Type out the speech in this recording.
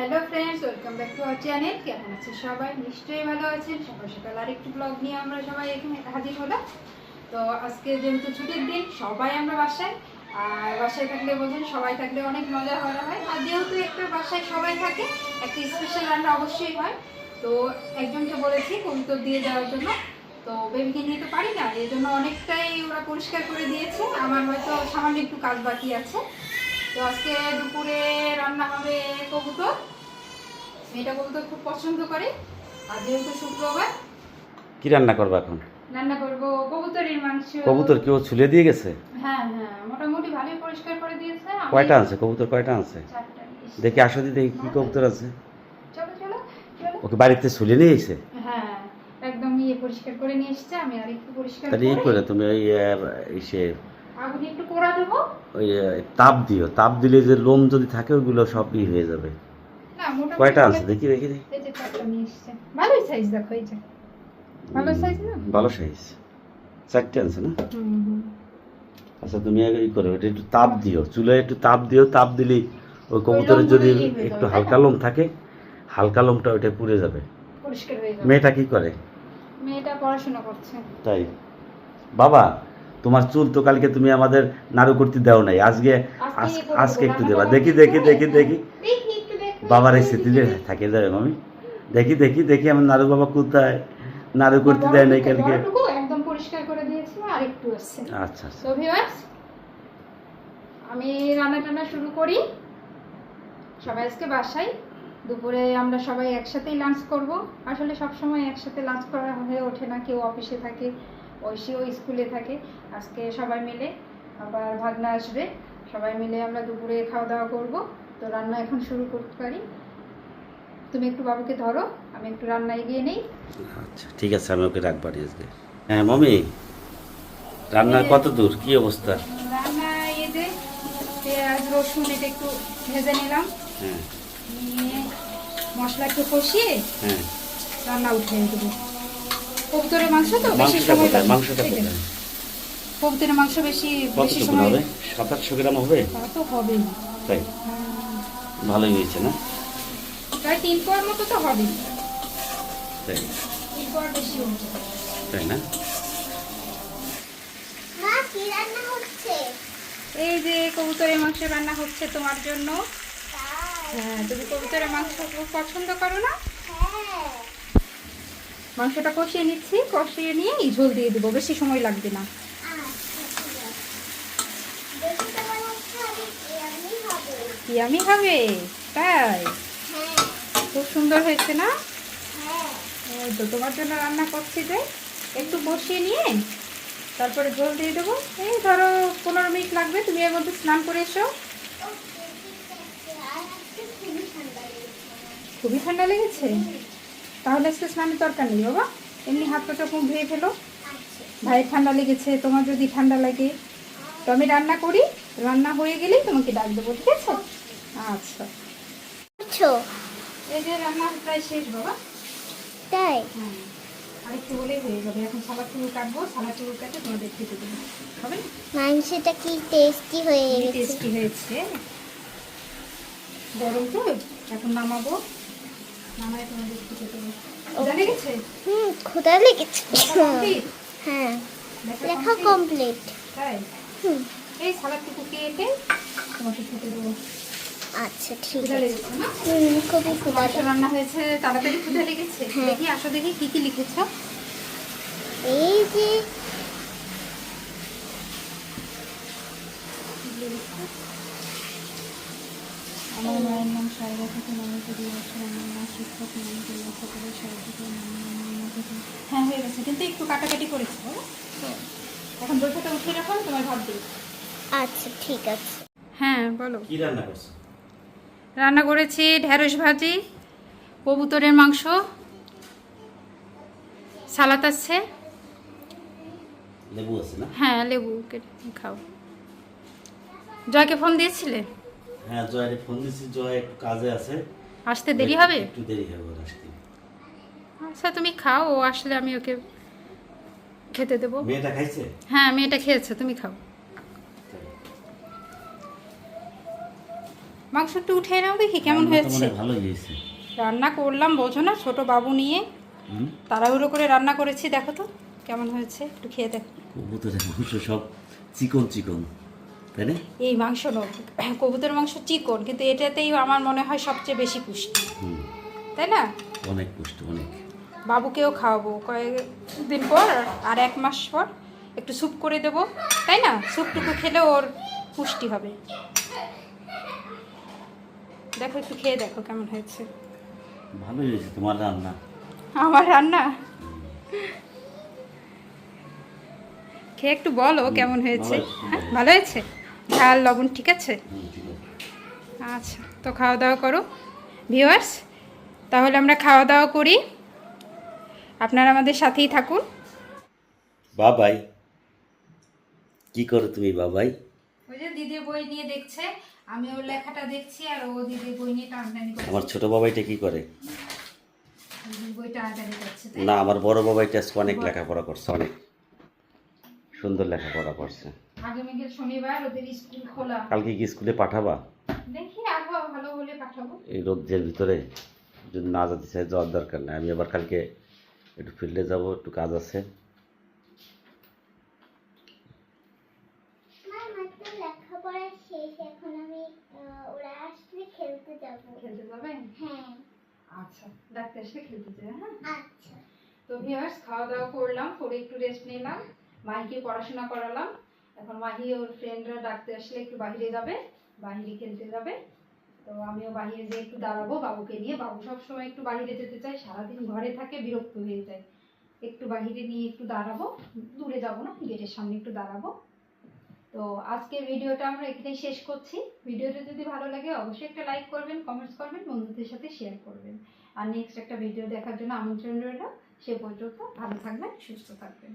Hello friends welcome back to our channel কেমন আছে সবাই? নিশ্চয়ই ভালো আছেন। সকাল সকাল আরেকটু ব্লগ নিয়ে আমরা সবাই এখানে হাজির হলাম। তো আজকে যেহেতু ছুটির দিন, সবাই আমরা বাসায়। আর বাসায় থাকলে বোঝেন সবাই থাকলে অনেক মজা করা হয়। আর যেহেতু একটা বাসায় সবাই থাকে, একটা স্পেশাল রান্না অবশ্যই হয়। তো একজনকে বলেছি কবুতর দিয়ে যাওয়ার জন্য। তো বেবিকে নিয়ে তো পারি না এই জন্য অনেকটাই ওরা পরিষ্কার করে দিয়েছে। আমার হয়তো সামান্য একটু কাজ বাকি আছে। তো আজকে দুপুরে রান্না হবে কবুতর। মেয়েটা কবুতর খুব পছন্দ করে। আর যেহেতু শুক্রবার কি রান্না করব এখন? রান্না করব কবুতরের মাংস। কবুতর কেউ ছুলে দিয়ে গেছে? হ্যাঁ হ্যাঁ মোটামুটি ভালোই পরিষ্কার করে দিয়েছে। কয়টা আছে? কবুতর কয়টা আছে। দেখি আসো দি দেখি কি কবুতর আছে। চলো চলো চলো। ওকে বাড়িতে ছুলে নিয়ে এসে? হ্যাঁ একদম ইয়ে পরিষ্কার করে নিয়ে এসছে। আমি আর একটু পরিষ্কার তাহলে এই করে তুমি ওই ইসে আগুনে একটু দেবো? ওই তাপ দিও। তাপ দিলে যে লোম যদি থাকে ওগুলো সব ই হয়ে যাবে। কয়টা আছে? দেখি দেখি ভালোই সাইজ দেখো এই যে। ভালো সাইজ না? ভালো সাইজ চারটে আছে না? আচ্ছা তুমি আগে ই করো এটা একটু তাপ দিও। চুলায় একটু তাপ দিও। তাপ দিলেই ওই কবুতরের যদি একটু হালকা লোম থাকে হালকা লোমটা ওইটা পুড়ে যাবে। পরিষ্কার হয়ে যাবে। মেয়েটা কি করে? মেয়েটা পড়াশোনা করছে। তাই? বাবা তোমার চুল তো কালকে তুমি আমাদের নাড়ু করতে দাও নাই। আজকে আজকে একটু দেবা। দেখি দেখি দেখি দেখি। বাবার এই স্মৃতিতে থাকে যাবে মামি। দেখি দেখি দেখি আমার নাড়ু বাবা কোথায়? নাড়ু করতে দেয় নাই কালকে। একদম পরিষ্কার করে দিয়েছি আর একটু আছে। আচ্ছা আচ্ছা। তো ভিউয়ার্স আমি রান্না টান্না শুরু করি। সবাই আজকে বাসায়। দুপুরে আমরা সবাই একসাথেই লাঞ্চ করব। আসলে সব সময় একসাথে লাঞ্চ করা হয়ে ওঠে না কেউ অফিসে থাকে ঐশীও স্কুলে থাকে। আজকে সবাই মিলে আবার ভাগনা আসবে। সবাই মিলে আমরা দুপুরে খাওয়া দাওয়া করব। তো রান্না এখন শুরু করতে পারি। তুমি একটু বাবুকে ধরো আমি একটু রান্না এগিয়ে নেই। আচ্ছা ঠিক আছে আমি ওকে রাখব আজকে হ্যাঁ মমি রান্নার কত দূর? কি অবস্থা? রান্না এই যে পেঁয়াজ রসুন এটা একটু ভেজে নিলাম। হ্যাঁ। নিয়ে মশলা একটু কষিয়ে হ্যাঁ। রান্না উঠিয়ে দেবো কবুতরের মাংস তো বেশি সময় লাগে। মাংসটা কোথায়? কবুতরের মাংস বেশি বেশি সময় হবে? সাত আটশো গ্রাম হবে? তা তো হবেই। তাই? হ্যাঁ, ভালোই হয়েছে না? প্রায় তিন কোয়ার মতো তো হবে তাই? তিন কোয়ার বেশি হবে। তাই না? মা কি রান্না হচ্ছে? এই যে কবুতরের মাংস রান্না হচ্ছে তোমার জন্য। হ্যাঁ তুমি কবুতরের মাংস পছন্দ করো না? হ্যাঁ। মাংসটা কষিয়ে নিচ্ছি, কষিয়ে নিয়ে ঝোল দিয়ে দেবো, বেশি সময় লাগবে না। আমি হবে, তাই? খুব সুন্দর হয়েছে না? তো, তোমার জন্য রান্না করছি যে, একটু বসিয়ে নিয়ে, তারপরে ঝোল দিয়ে দেবো। এই ধরো, পনেরো মিনিট লাগবে, তুমি এর মধ্যে স্নান করে এসো। খুবই ঠান্ডা লেগেছে। তাহলে আজকে স্নানের দরকার নেই বাবা। এমনি হাত পাটা মুখ ধুয়ে ফেলো। আচ্ছা। ভাইয়ের ঠান্ডা লেগেছে তোমার যদি ঠান্ডা লাগে। তো আমি রান্না করি রান্না হয়ে গেলেই তোমাকে ডাক দেবো ঠিক আছে? আচ্ছা। বুঝছ এই যে রান্না প্রায় শেষ বাবা। তাই? হ্যাঁ আরেকটু হয়ে যাবে। এখন সালাদ টুকু কাটবো সালাদ টুকু কাটে তোমাদের খেতে দেবো। হবে না? মাংসটা কি টেস্টি হয়ে গেছে? টেস্টি হয়েছে? গরম তো এখন নামাবো। হুম ক্ষুধা লেগেছে। হ্যাঁ লেখা কমপ্লিট হুম। এই সালাদটুকু কেটে তোমাকে খেতে দেবো? আচ্ছা ঠিক আছে। হুম খুবই রান্না হয়েছে তাড়াতাড়ি ক্ষুধা লেগেছে? হ্যাঁ। দেখি আসো দেখি কি কি লিখেছো? এই যে আমার মায়ের নাম সারদা থেকে নামে করি বছর আমার মা শিক্ষক নাম করল সকলের সারদা থেকে হ্যাঁ হয়ে গেছে। কিন্তু একটু কাটাকাটি করেছে। হ্যাঁ। এখন দোলটা উঠিয়ে রাখো তোমার ভাত দিই আচ্ছা ঠিক আছে। হ্যাঁ বলো। কি রান্না করছ? রান্না করেছি ঢেঁড়স ভাজি কবুতরের মাংস সালাদ আছে। লেবু আছে না? হ্যাঁ লেবু কেটে খাও। জয়কে ফোন দিয়েছিলে? হ্যাঁ জয়ের ফোন দিচ্ছি জয় একটু কাজে আছে। আসতে দেরি হবে? একটু দেরি হবে আসতে। আচ্ছা তুমি খাও ও আসলে আমি ওকে খেতে দেবো। মেয়েটা খাইছে? হ্যাঁ মেয়েটা খেয়েছে তুমি খাও। মাংস একটু উঠে নাও দেখি কেমন হয়েছে। মনে ভালোই হয়েছে। রান্না করলাম বোঝো না ছোট বাবু নিয়ে। তাড়াহুড়ো করে রান্না করেছি দেখো তো কেমন হয়েছে একটু খেয়ে দেখো। কবুতরের মাংস সব চিকন চিকন। তাই না? এই মাংস কবুতর মাংস চিকন কিন্তু এটাতেই আমার মনে হয় সবচেয়ে বেশি পুষ্টি। তাই না? অনেক পুষ্ট অনেক। বাবুকেও খাওয়াবো। কয়েকদিন পর আর এক মাস পর একটু স্যুপ করে দেবো তাই না? স্যুপটুকু খেলে ওর পুষ্টি হবে। দেখো একটু খেয়ে দেখো কেমন হয়েছে। ভালোই হয়েছে তোমার রান্না। আমার রান্না? খেয়ে একটু বলো কেমন হয়েছে। হয়েছে। হ্যাঁ ভালো হয়েছে? ঝাল লবণ ঠিক আছে। আচ্ছা তো খাওয়া দাওয়া করো। ভিউয়ার্স তাহলে আমরা খাওয়া দাওয়া করি। আপনারা আমাদের সাথেই থাকুন। বাবাই কি করো তুমি বাবাই? ওই যে দিদির বই নিয়ে দেখছে আমি ওর লেখাটা দেখছি আর ও দিদির বই নিয়ে টানটানি করছে। আমার ছোট বাবাইটা কি করে? না আমার বড় বাবাইটা অনেক লেখাপড়া করছে অনেক। সুন্দর লেখাপড়া করছে। আগামীকাল শনিবার ওদের স্কুল খোলা। কালকে কি স্কুলে পাঠাবা? দেখি আবহাওয়া ভালো হলে পাঠাবো। এই রোদ্রের ভিতরে যদি না যেতে চাই যাওয়ার দরকার নেই। আমি আবার কালকে একটু ফিল্ডে যাব একটু কাজ আছে। মা মাত্র লেখাপড়া শেষ এখন আমি আহ, ওরা আসলে খেলতে যাব। খেলতে যাবেন হ্যাঁ। আচ্ছা ডাক্তার এসে খেলতে চাই হ্যাঁ? আচ্ছা। তো ভিউয়ার্স খাওয়া দাওয়া করলাম করে একটু রেস্ট নিলাম মাহিকে পড়াশোনা করালাম। এখন মাহি ওর ফ্রেন্ডরা ডাকতে আসলে একটু বাইরে যাবে, বাহিরে খেলতে যাবে। তো আমিও বাহিরে যেয়ে একটু দাঁড়াবো বাবুকে নিয়ে। বাবু সবসময় একটু বাইরে যেতে চায়, সারাদিন ঘরে থাকে, বিরক্ত হয়ে যায়। একটু বাইরে নিয়ে একটু দাঁড়াবো, দূরে যাব না, গেটের সামনে একটু দাঁড়াবো। তো আজকের ভিডিওটা আমরা এখানেই শেষ করছি। ভিডিওটা যদি ভালো লাগে অবশ্যই একটা লাইক করবেন কমেন্টস করবেন, বন্ধুদের সাথে শেয়ার করবেন। আর নেক্সট একটা ভিডিও দেখার জন্য আমন্ত্রণ রইল। সে পর্যন্ত ভালো থাকবেন, সুস্থ থাকবেন।